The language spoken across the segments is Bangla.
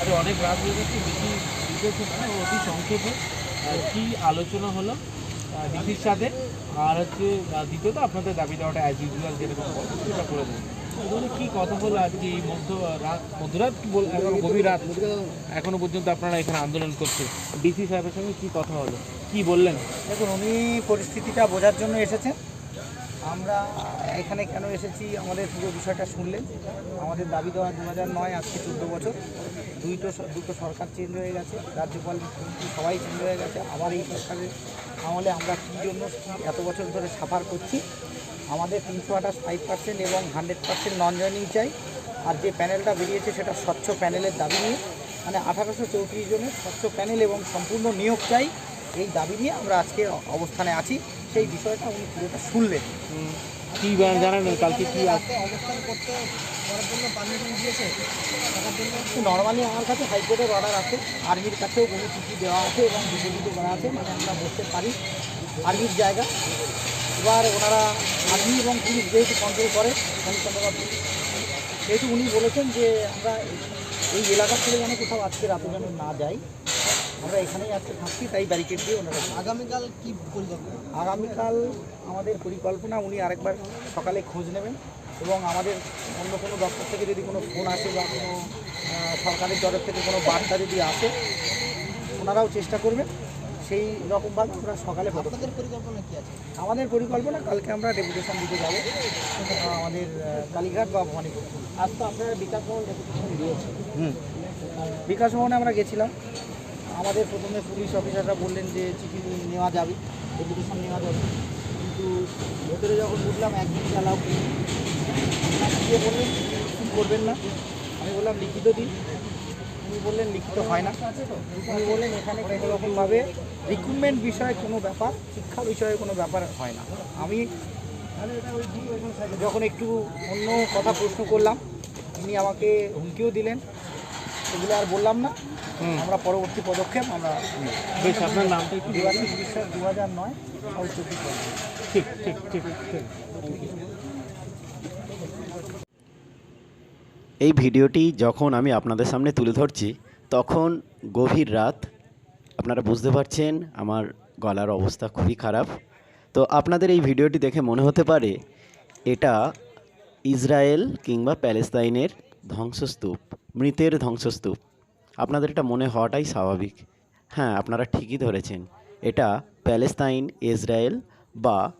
আরে অনেক রাত হয়ে গেছে বেশি দিতেছে না অতি সংক্ষেপে কি আলোচনা হলো ডিসির সাথে? আর হচ্ছে দ্বিতীয়ত আপনাদের দাবি দেওয়াটা অ্যাজ ইউজুয়াল যেরকম সেটা করে দেবেন এগুলো কি কথা হলো আজকে এই মধ্য রাত, মধ্যরাত এখন গভীর রাত? এখনও পর্যন্ত আপনারা এখানে আন্দোলন করছেন। ডিসি সাহেবের সঙ্গে কি কথা হলো? কি বললেন? দেখুন, উনি পরিস্থিতিটা বোঝার জন্য এসেছেন। আমরা এখানে কেন এসেছি? আমাদের পুরো বিষয়টা শুনলেন। আমাদের দাবি দেওয়া দু হাজার নয়, আজকে চোদ্দ বছর। দুইটো দুটো সরকার চেঞ্জ হয়ে গেছে, রাজ্যপাল সবাই চেঞ্জ হয়ে গেছে, আবার এই সরকারের আমলে আমরা কী জন্য এত বছর ধরে সাফার করছি? আমাদের তিনশো আঠাশ ফাইভ পার্সেন্ট এবং হান্ড্রেড পার্সেন্ট নন জয়নিং চাই। আর যে প্যানেলটা বেরিয়েছে সেটা স্বচ্ছ প্যানেলের দাবি নিয়ে। মানে আঠারোশো চৌত্রিশ জনের স্বচ্ছ প্যানেল এবং সম্পূর্ণ নিয়োগ চাই। এই দাবি নিয়ে আমরা আজকে অবস্থানে আছি। সেই বিষয়টা উনি পুরোটা শুনলেন। কি জানান কালকে কি অবস্থান করতে করার জন্য পারমিশন দিয়েছে। নর্মালি আমার কাছে হাইকোর্টের অর্ডার আছে। আর্মির কাছেও কোনো চিঠি দেওয়া আছে এবং ডিপোজিট করা আছে মানে আমরা বসতে পারি আর্মির জায়গা। এবার ওনারা আর্মি এবং পুলিশ যেহেতু কন্ট্রোল করে হরিচন্দ্রবাদ পুলিশ সেহেতু উনি বলেছেন যে আমরা এই এলাকা ছেড়ে যেন কোথাও আজকে রাতে যেন না যাই আমরা এখানেই আজকে থাকছি তাই ব্যারিকেড দিয়ে ওনারা আগামীকাল কি পরিকল্পনা? আগামীকাল আমাদের পরিকল্পনা উনি আরেকবার সকালে খোঁজ নেবেন এবং আমাদের অন্য কোনো দপ্তর থেকে যদি কোনো ফোন আসে বা কোনো সরকারের তরফ থেকে কোনো বার্তা যদি আসে ওনারাও চেষ্টা করবেন সেই রকমভাবে আমরা সকালে আপনাদের পরিকল্পনা কী আছে? আমাদের পরিকল্পনা কালকে আমরা ডেপুটেশন দিতে যাব আমাদের কালীঘাট বা ভবানীপুর। আজ তো আপনারা বিকাশ ভবন ডেপুটেশন দিয়েছেন হুম। বিকাশ ভবনে আমরা গেছিলাম আমাদের প্রথমে পুলিশ অফিসাররা বললেন যে চিঠি নেওয়া যাবে এডুকেশন নেওয়া যাবে। কিন্তু ভেতরে যখন বুঝলাম একদিন চালাও। গিয়ে বললেন কিছু করবেন না? আমি বললাম, লিখিত দিন। উনি বললেন, লিখিত হয় না। উনি বললেন, এখানে কোনো রকমভাবে রিক্রুটমেন্ট বিষয়ে কোনো ব্যাপার, শিক্ষা বিষয়ে কোনো ব্যাপার হয় না। আমি যখন একটু অন্য কথা প্রশ্ন করলাম, উনি আমাকে হুমকিও দিলেন। এগুলো আর বললাম না। আমরা পরবর্তী পদক্ষেপ আমরা বেশ আপনার নামটা একটু দু হাজার নয়। ঠিক ঠিক ঠিক ঠিক। এই ভিডিওটি যখন আমি আপনাদের সামনে তুলে ধরছি তখন গভীর রাত। আপনারা বুঝতে পারছেন আমার গলার অবস্থা খুবই খারাপ। তো আপনাদের এই ভিডিওটি দেখে মনে হতে পারে এটা ইসরায়েল কিংবা প্যালেস্তাইনের ধ্বংসস্তূপ মৃতের ধ্বংসস্তূপ। আপনাদের এটা মনে হওয়াটাই স্বাভাবিক। হ্যাঁ আপনারা ঠিকই ধরেছেন। এটা প্যালেস্তাইন, ইসরায়েল বা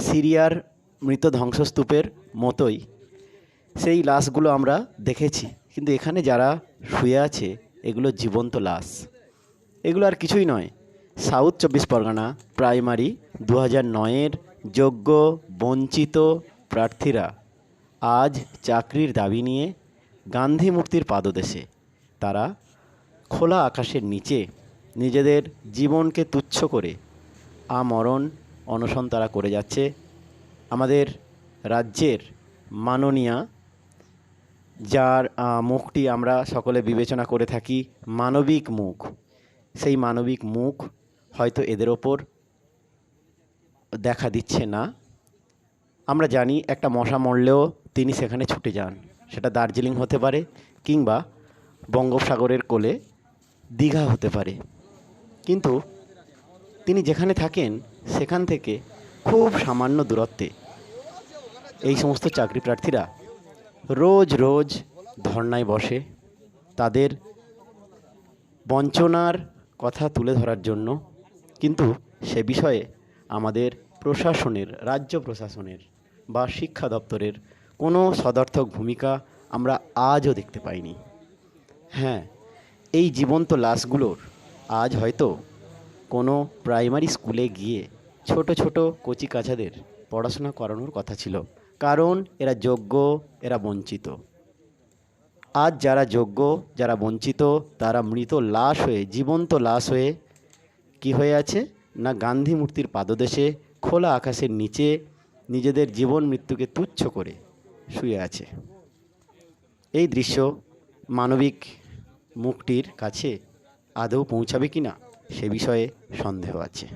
সিরিয়ার মৃত ধ্বংসস্তূপের মতোই। সেই লাশগুলো আমরা দেখেছি। কিন্তু এখানে যারা শুয়ে আছে, এগুলো জীবন্ত লাশ। এগুলো আর কিছুই নয়। সাউথ চব্বিশ পরগনা প্রাইমারি দু হাজার নয়ের যোগ্য, বঞ্চিত প্রার্থীরা আজ চাকরির দাবি নিয়ে গান্ধী মূর্তির পাদদেশে। তারা খোলা আকাশের নিচে নিজেদের জীবনকে তুচ্ছ করে আমরণ, অনশন তারা করে যাচ্ছে। আমাদের রাজ্যের মাননীয়া, যার মুখটি আমরা সকলে বিবেচনা করে থাকি, মানবিক মুখ। সেই মানবিক মুখ হয়তো এদের ওপর দেখা দিচ্ছে না। আমরা জানি একটা মশা মরলেও তিনি সেখানে ছুটে যান। সেটা দার্জিলিং হতে পারে কিংবা বঙ্গোপসাগরের কোলে দীঘা হতে পারে। কিন্তু তিনি যেখানে থাকেন, সেখান থেকে খুব সামান্য দূরত্বে এই সমস্ত চাকরি প্রার্থীরা রোজ রোজ ধর্নায় বসে তাদের বঞ্চনার কথা তুলে ধরার জন্য। কিন্তু সে বিষয়ে আমাদের প্রশাসনের, রাজ্য প্রশাসনের বা শিক্ষা দপ্তরের কোনো সদর্থক ভূমিকা আমরা আজও দেখতে পাইনি। হ্যাঁ এই জীবন্ত লাশগুলোর আজ হয়তো কোনো প্রাইমারি স্কুলে গিয়ে ছোট ছোট কচি কাচাদের পড়াশোনা করানোর কথা ছিল। কারণ এরা যোগ্য, এরা বঞ্চিত। আজ যারা যোগ্য, যারা বঞ্চিত, তারা মৃত লাশ হয়ে, জীবন্ত লাশ হয়ে কি হয়ে আছে? না গান্ধী মূর্তির পাদদেশে, খোলা আকাশের নিচে নিজেদের জীবন মৃত্যুকে তুচ্ছ করে শুয়ে আছে। এই দৃশ্য মানবিক মুখটির কাছে আদৌ পৌঁছাবে কি না সে বিষয়ে সন্দেহ আছে।